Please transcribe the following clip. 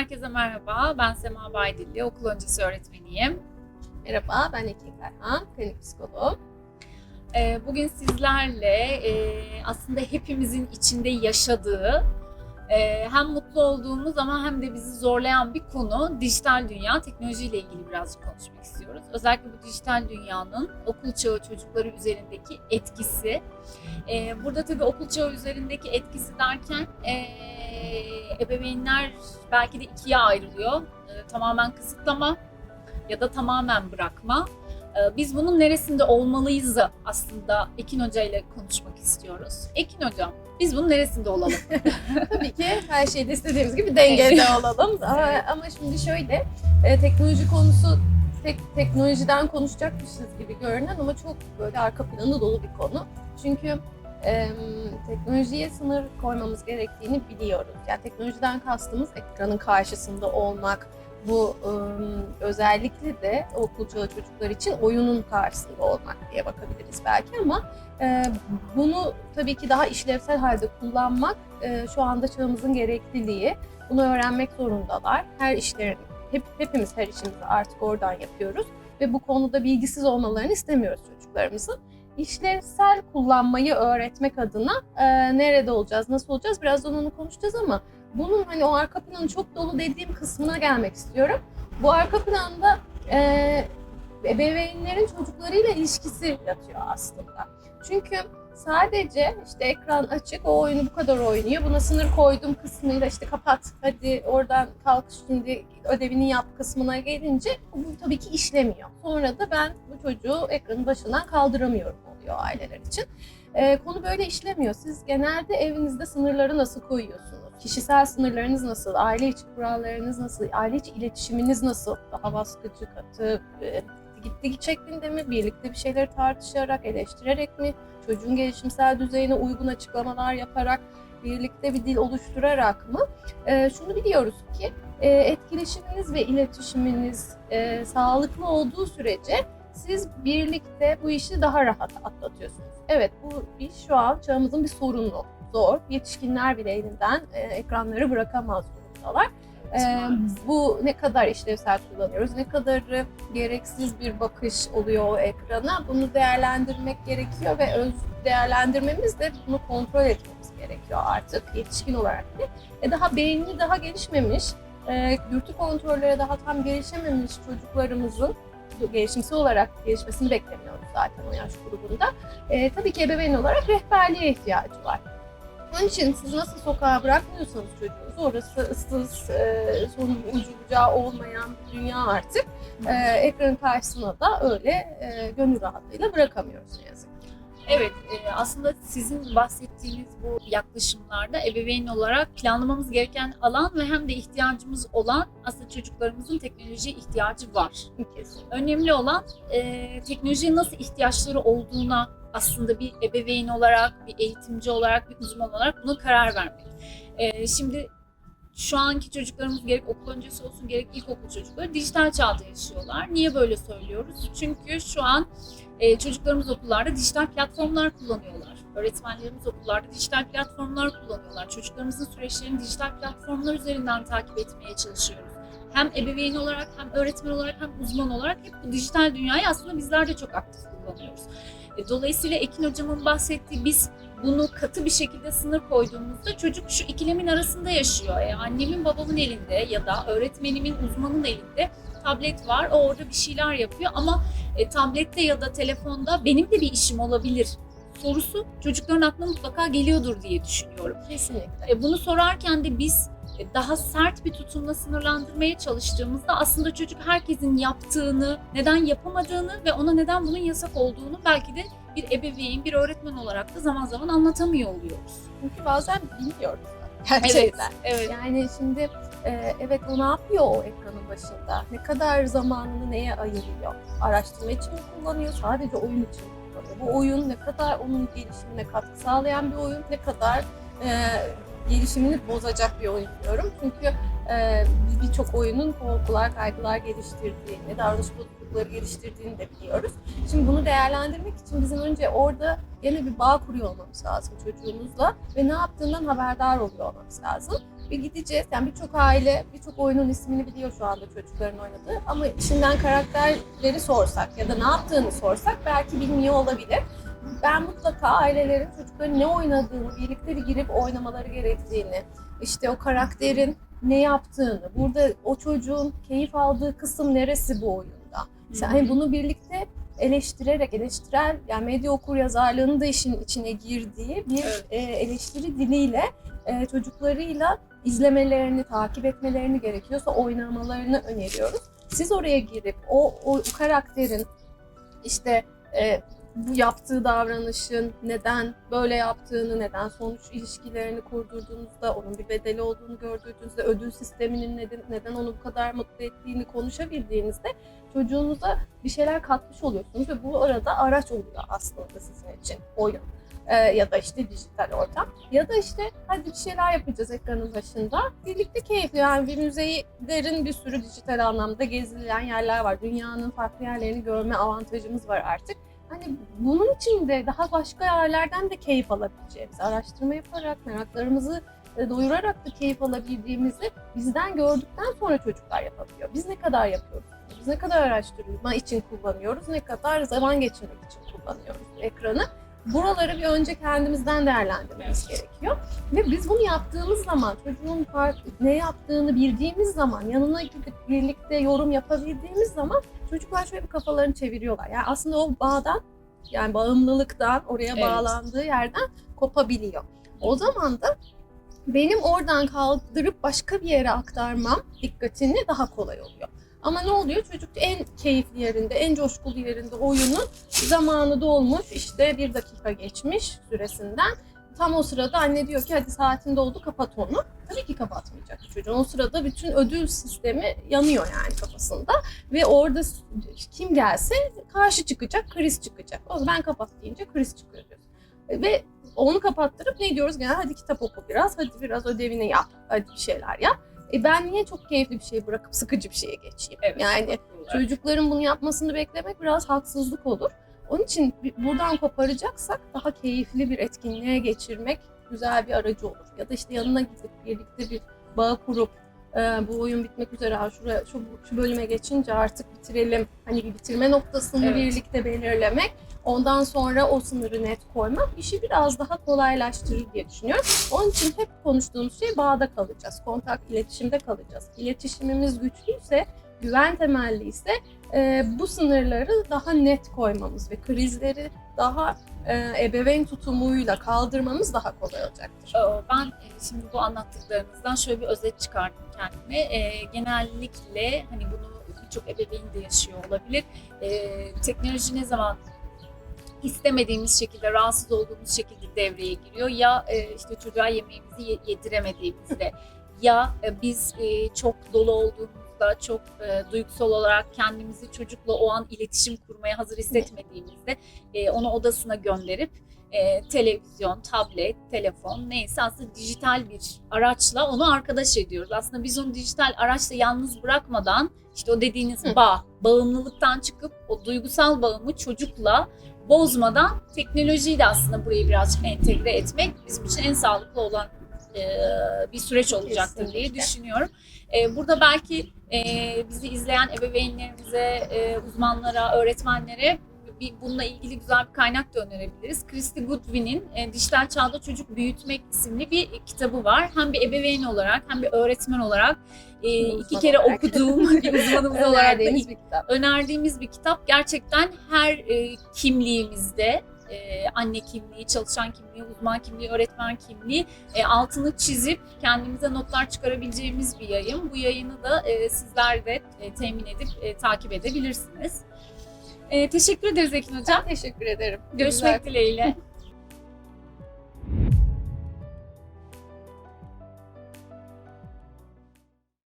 Herkese merhaba. Ben Sema Baydilli, okul öncesi öğretmeniyim. Merhaba, ben Ekin Kayhan, klinik psikoloğum. Ee, Bugün sizlerle e, aslında hepimizin içinde yaşadığı, e, hem mutlu olduğumuz ama hem de bizi zorlayan bir konu dijital dünya, teknolojiyle ilgili birazcık konuşmak istiyoruz. Özellikle bu dijital dünyanın okul çağı çocukları üzerindeki etkisi. Ee, Burada tabii okul çağı üzerindeki etkisi derken e, ebeveynler belki de ikiye ayrılıyor. E, Tamamen kısıtlama ya da tamamen bırakma. Ee, Biz bunun neresinde olmalıyız aslında Ekin Hoca ile konuşmak istiyoruz. Ekin Hocam, biz bunun neresinde olalım? Tabii ki her şeyde istediğimiz gibi dengede olalım. Ama, Evet. ama şimdi şöyle, e, teknoloji konusu tek teknolojiden konuşacakmışız gibi görünen ama çok böyle arka planı dolu bir konu. Çünkü e, teknolojiye sınır koymamız gerektiğini biliyoruz. Yani teknolojiden kastımız ekranın karşısında olmak, bu e, özellikle de okul çağı çocuklar için oyunun karşısında olmak diye bakabiliriz belki ama bunu tabii ki daha işlevsel halde kullanmak şu anda çağımızın gerekliliği. Bunu öğrenmek zorundalar. Her işlerin, hep, hepimiz her işimizi artık oradan yapıyoruz ve bu konuda bilgisiz olmalarını istemiyoruz çocuklarımızın. İşlevsel kullanmayı öğretmek adına e, nerede olacağız, nasıl olacağız birazdan onu konuşacağız ama bunun hani o arka planı çok dolu dediğim kısmına gelmek istiyorum. Bu arka planda e, ebeveynlerin çocuklarıyla ilişkisi yatıyor aslında. Çünkü sadece işte ekran açık, o oyunu bu kadar oynuyor. Buna sınır koydum kısmıyla işte kapat, hadi oradan kalk şimdi ödevini yap kısmına gelince bu tabii ki işlemiyor. Sonra da ben bu çocuğu ekranın başından kaldıramıyorum oluyor aileler için. Ee, konu böyle işlemiyor. Siz genelde evinizde sınırları nasıl koyuyorsunuz? Kişisel sınırlarınız nasıl? Aile içi kurallarınız nasıl? Aile içi iletişiminiz nasıl? Daha baskıcı, katı, e, gitti şeklinde mi? Birlikte bir şeyleri tartışarak, eleştirerek mi? Çocuğun gelişimsel düzeyine uygun açıklamalar yaparak, birlikte bir dil oluşturarak mı? Ee, şunu biliyoruz ki e, etkileşiminiz ve iletişiminiz e, sağlıklı olduğu sürece siz birlikte bu işi daha rahat atlatıyorsunuz. Evet bu iş şu an çağımızın bir sorunu. Zor. Yetişkinler bile elinden e, ekranları bırakamaz durumdalar. Ee, bu ne kadar işlevsel kullanıyoruz, ne kadarı gereksiz bir bakış oluyor o ekrana bunu değerlendirmek gerekiyor ve öz değerlendirmemiz de bunu kontrol etmemiz gerekiyor artık yetişkin olarak da. E daha beyni daha gelişmemiş, e, dürtü kontrollere daha tam gelişememiş çocuklarımızın gelişimsel olarak gelişmesini beklemiyoruz zaten o yaş grubunda. E, tabii ki ebeveyn olarak rehberliğe ihtiyacı var. Onun için siz nasıl sokağa bırakmıyorsanız çocuğunuzu orası ıssız, e, sonu ucu bucağı olmayan bir dünya artık. E, ekranın karşısına da öyle e, gönül rahatlığıyla bırakamıyoruz ne yazık ki. Evet, e, aslında sizin bahsettiğiniz bu yaklaşımlarda ebeveyn olarak planlamamız gereken alan ve hem de ihtiyacımız olan aslında çocuklarımızın teknolojiye ihtiyacı var. Kesin. Önemli olan e, teknolojiye nasıl ihtiyaçları olduğuna aslında bir ebeveyn olarak, bir eğitimci olarak, bir uzman olarak buna karar vermek. E, şimdi şu anki çocuklarımız gerek okul öncesi olsun gerek ilkokul çocukları dijital çağda yaşıyorlar. Niye böyle söylüyoruz? Çünkü şu an e, çocuklarımız okullarda dijital platformlar kullanıyorlar. Öğretmenlerimiz okullarda dijital platformlar kullanıyorlar. Çocuklarımızın süreçlerini dijital platformlar üzerinden takip etmeye çalışıyoruz. Hem ebeveyn olarak hem öğretmen olarak hem uzman olarak hep bu dijital dünyayı aslında bizler de çok aktif kullanıyoruz. E, Dolayısıyla Ekin hocamın bahsettiği biz bunu katı bir şekilde sınır koyduğumuzda çocuk şu ikilemin arasında yaşıyor. E, annemin babamın elinde ya da öğretmenimin uzmanın elinde tablet var. O orada bir şeyler yapıyor ama e, tablette ya da telefonda benim de bir işim olabilir sorusu çocukların aklına mutlaka geliyordur diye düşünüyorum. Kesinlikle. E, bunu sorarken de biz daha sert bir tutumla sınırlandırmaya çalıştığımızda aslında çocuk herkesin yaptığını, neden yapamadığını ve ona neden bunun yasak olduğunu belki de bir ebeveyn, bir öğretmen olarak da zaman zaman anlatamıyor oluyoruz. Çünkü bazen bilmiyoruz gerçekten. evet. Yani şimdi e, evet o ne yapıyor o ekranın başında? Ne kadar zamanını neye ayırıyor? Araştırma için mi kullanıyor? Sadece oyun için mi kullanıyor? Bu oyun ne kadar onun gelişimine katkı sağlayan bir oyun? Ne kadar e, gelişimini bozacak bir oyun diyorum. Çünkü e, birçok oyunun korkular, kaygılar geliştirdiğini, davranış bozuklukları geliştirdiğini de biliyoruz. Şimdi bunu değerlendirmek için bizim önce orada yine bir bağ kuruyor olmamız lazım çocuğumuzla ve ne yaptığından haberdar oluyor olmamız lazım. ve gideceğiz. Yani birçok aile birçok oyunun ismini biliyor şu anda çocukların oynadığı ama içinden karakterleri sorsak ya da ne yaptığını sorsak belki bilmiyor olabilir. Ben mutlaka ailelerin çocukların ne oynadığını, birlikte bir girip oynamaları gerektiğini, işte o karakterin ne yaptığını, burada o çocuğun keyif aldığı kısım neresi bu oyunda. Sen hani bunu birlikte eleştirerek, eleştirel yani medya okur yazarlığının da işin içine girdiği bir Evet. e, eleştiri diliyle e, çocuklarıyla izlemelerini, takip etmelerini gerekiyorsa oynamalarını öneriyoruz. Siz oraya girip o, o karakterin işte e, bu yaptığı davranışın neden böyle yaptığını, neden sonuç ilişkilerini kurdurduğunuzda, onun bir bedeli olduğunu gördüğünüzde, ödül sisteminin neden, neden onu bu kadar mutlu ettiğini konuşabildiğinizde çocuğunuza bir şeyler katmış oluyorsunuz ve bu arada araç oluyor aslında sizin için oyun. Ee, ya da işte dijital ortam. Ya da işte hadi bir şeyler yapacağız ekranın başında. Birlikte keyifli yani bir müzelerin bir sürü dijital anlamda gezilen yerler var. Dünyanın farklı yerlerini görme avantajımız var artık. Hani bunun için de daha başka yerlerden de keyif alabileceğimiz, araştırma yaparak, meraklarımızı e, doyurarak da keyif alabildiğimizi bizden gördükten sonra çocuklar yapabiliyor. Biz ne kadar yapıyoruz? Biz ne kadar araştırma için kullanıyoruz, ne kadar zaman geçirmek için kullanıyoruz ekranı. Buraları bir önce kendimizden değerlendirmemiz gerekiyor. Ve biz bunu yaptığımız zaman, çocuğun ne yaptığını bildiğimiz zaman, yanına gidip birlikte yorum yapabildiğimiz zaman çocuklar şöyle bir kafalarını çeviriyorlar. Yani aslında o bağdan, yani bağımlılıktan, oraya Evet. bağlandığı yerden kopabiliyor. O zaman da benim oradan kaldırıp başka bir yere aktarmam dikkatini daha kolay oluyor. Ama ne oluyor? Çocuk en keyifli yerinde, en coşkulu yerinde oyunun zamanı dolmuş, işte bir dakika geçmiş süresinden. Tam o sırada anne diyor ki hadi saatin doldu kapat onu. Tabii ki kapatmayacak çocuğun. O sırada bütün ödül sistemi yanıyor yani kafasında. Ve orada kim gelse karşı çıkacak, kriz çıkacak. O zaman kapat deyince kriz çıkıyor diyoruz. Ve onu kapattırıp ne diyoruz? Yani hadi kitap oku biraz, hadi biraz ödevini yap, hadi bir şeyler yap. E ben niye çok keyifli bir şey bırakıp sıkıcı bir şeye geçeyim? Evet. Yani çocukların bunu yapmasını beklemek biraz haksızlık olur. Onun için buradan koparacaksak daha keyifli bir etkinliğe geçirmek güzel bir aracı olur. Ya da işte yanına gidip birlikte bir bağ kurup e, bu oyun bitmek üzere ha, şuraya, şu, şu bölüme geçince artık bitirelim. Hani bir bitirme noktasını Evet. birlikte belirlemek. Ondan sonra o sınırı net koymak işi biraz daha kolaylaştırır diye düşünüyorum. Onun için hep konuştuğumuz şey bağda kalacağız. Kontak, iletişimde kalacağız. İletişimimiz güçlüyse, güven temelliyse e, bu sınırları daha net koymamız ve krizleri daha e, ebeveyn tutumuyla kaldırmamız daha kolay olacaktır. Ee, Ben e, şimdi bu anlattıklarınızdan şöyle bir özet çıkardım kendime. Ee, genellikle hani bunu birçok ebeveyn de yaşıyor olabilir. Ee, teknoloji ne zaman istemediğimiz şekilde, rahatsız olduğumuz şekilde devreye giriyor. Ya e, işte çocuğa yemeğimizi ye- yediremediğimizde ya e, biz e, çok dolu olduğumuzda, çok e, duygusal olarak kendimizi çocukla o an iletişim kurmaya hazır hissetmediğimizde e, onu odasına gönderip e, televizyon, tablet, telefon neyse aslında dijital bir araçla onu arkadaş ediyoruz. Aslında biz onu dijital araçla yalnız bırakmadan işte o dediğiniz Hı. bağ, bağımlılıktan çıkıp o duygusal bağımı çocukla bozmadan teknolojiyi de aslında buraya birazcık entegre etmek bizim için en sağlıklı olan e, bir süreç olacaktır diye Kesinlikle. düşünüyorum. E, burada belki e, bizi izleyen ebeveynlerimize, e, uzmanlara, öğretmenlere bir, bununla ilgili güzel bir kaynak da önerebiliriz. Christy Goodwin'in e, Dijital Çağda Çocuk Büyütmek isimli bir kitabı var. Hem bir ebeveyn olarak hem bir öğretmen olarak e, iki kere olarak. okuduğum bir uzmanımız olarak da bir kitap. önerdiğimiz bir kitap. Gerçekten her e, kimliğimizde e, anne kimliği, çalışan kimliği, uzman kimliği, öğretmen kimliği e, altını çizip kendimize notlar çıkarabileceğimiz bir yayın. Bu yayını da e, sizler de e, temin edip e, takip edebilirsiniz. E, teşekkür ederiz Ekin Hocam. Ben teşekkür ederim. Görüşmek dileğiyle.